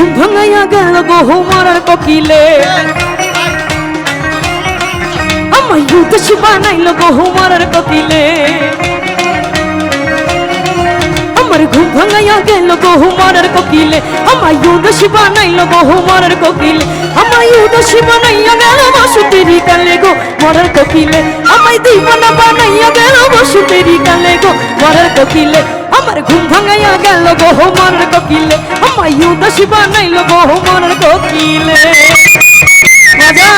ঘুম ভাঙাইয়া গেল বহু মারার কোকিলে। আমায় উদাসী বানাইল বহু মারার কোকিলে। আমার ঘুম ভাঙাইয়া গেল বহু মারার কোকিলে। আমায় উদাসী বানাইল বহু মরার কোকিলে। আমায় উদাসী বানাইয়া গেল বসুতেরি কালে গো মরার কোকিলে। আমায় দিবানা বানাইয়া গেল বসুতেরি কালে গো মরার কোকিলে। আমার ঘুম ভাঙাইয়া গেল বহু মরার কোকিলে। আমায় উদাসী বানাইল বহু মরার কোকিলে। মজা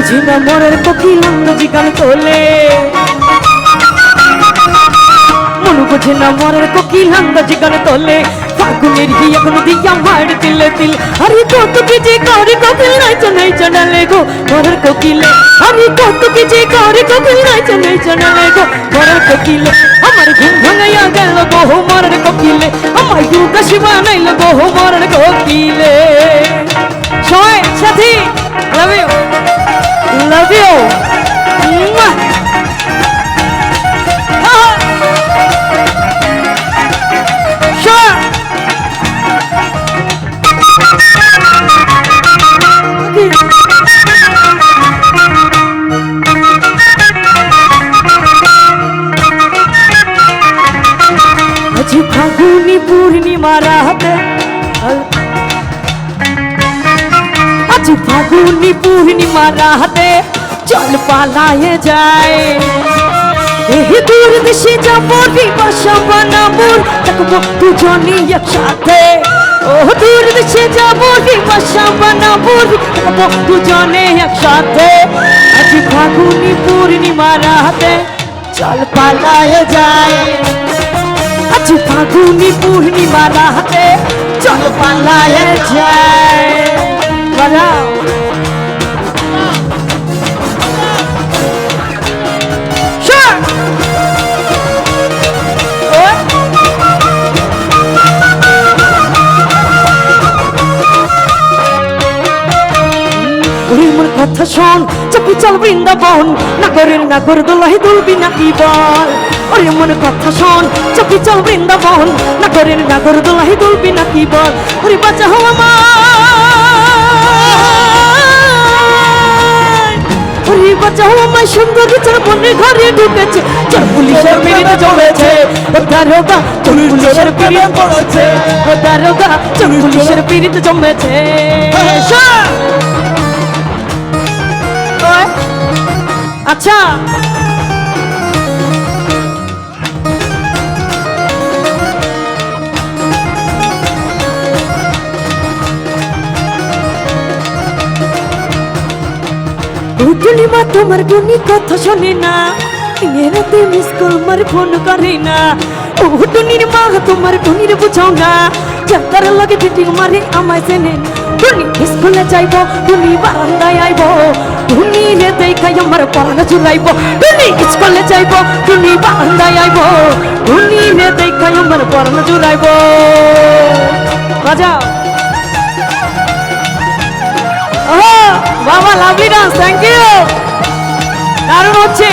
বুঝি না মরের কোকিল আঙ্গজি গান তোলে। মনে বুঝি না মরের কোকিল আঙ্গজি গান তোলে। ফাগুনের হি এখন দিয়া মার দিলে দিল আরে কত কি যে করে কোকিল নাইচ নাইচ ডালে গো মরের কোকিলে আরে কত কি যে করে কোকিল নাইচ নাইচ ডালে গো মরের কোকিলে আমার ঘুম ভাঙাইয়া গেল বহু মরের কোকিলে আমার উদাসী বানাইল বহু মরের কোকিলে ফাগুনি পূর্ণিমা রাতে আজ ফাগুনি পূর্ণিমা রাতে চল পালায়ে যায়। এই দূর দেশে যাব বাসা বানাবো থাকব দুজনই একসাথে ও দূর দেশে যাব বাসা বানাবো থাকব দুজনে একসাথে আজ ফাগুনি পূর্ণিমা রাতে চল পালায়ে যায়। আজ ফাগুনি পূর্ণিমা রাতে চল পালায়ে যায়। চল বৃন্দাবন নাগরের নাগর দোলাহি দুলবি নাকি বল। ওরে মোর কথা শোন চাপি চল বৃন্দাবন নাগরের নাগর দোলাহি দুলবি নাকি বল। ওরে বাঁচা হওয়া মা ওরে বাঁচাও আমায় সুন্দরী চার বনের ঘরে ঢুকেছে চার পুলিশের পিড়িতে জমেছে দারোগা চার পুলিশের পিড়িতে পড়েছে দারোগা চার পুলিশের পিড়িতে জমেছে আচ্ছা। তোমার কথা শোনে না। মিস কল মার ফোন করে না। উঠুনির মা তোমার গুনির বুঝাও না চাকার লাগে ফিটিং মারে আমায় চেনে টুনি স্কুলে যাইব টুনি বারান্দায় আইব টুনি রে দেখাই আমার পড়ানো চুলাইব টুনি স্কুলে যাইব টুনি বারান্দায় আইব টুনি রে দেখাই আমার চুলাইব বাজাও ওহো বাবা লাভলি ডান্স থ্যাংক ইউ দারুণ হচ্ছে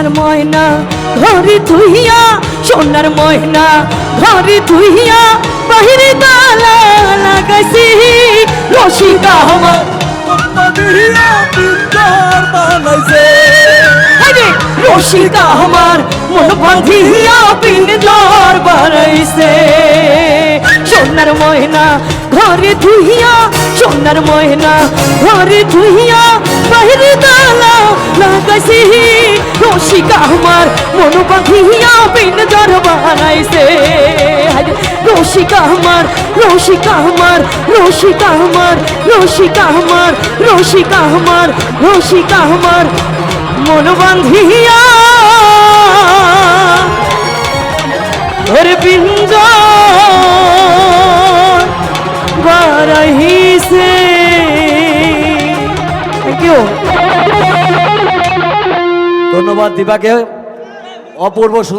সোনার ময়না ঘরে তুইয়া সোনার ময়না ঘরে তুইয়া বাহিরে তালা লাগাইছি। রসিকা আরে রসিকা আমার মন বাঁধিয়া পিন দর বারাইছে সোনার ময়না ঘরে ধুইয়া, সোনার ময়না ঘরে ধুইয়া, বাহিরে তালা লাগাইছি। রসিকা আমার মন বাঁধিয়া বিন জ্বর বানাইছে রসিকা আমার রসিকা আমার রসিকা আমার রসিকা আমার রসিকা আমার রসিকা আমার মন বাঁধিয়া ঘর বিঞ্জ বারাইছে কেউ ধন্যবাদ দিবাকে অপূর্ব সুন্দর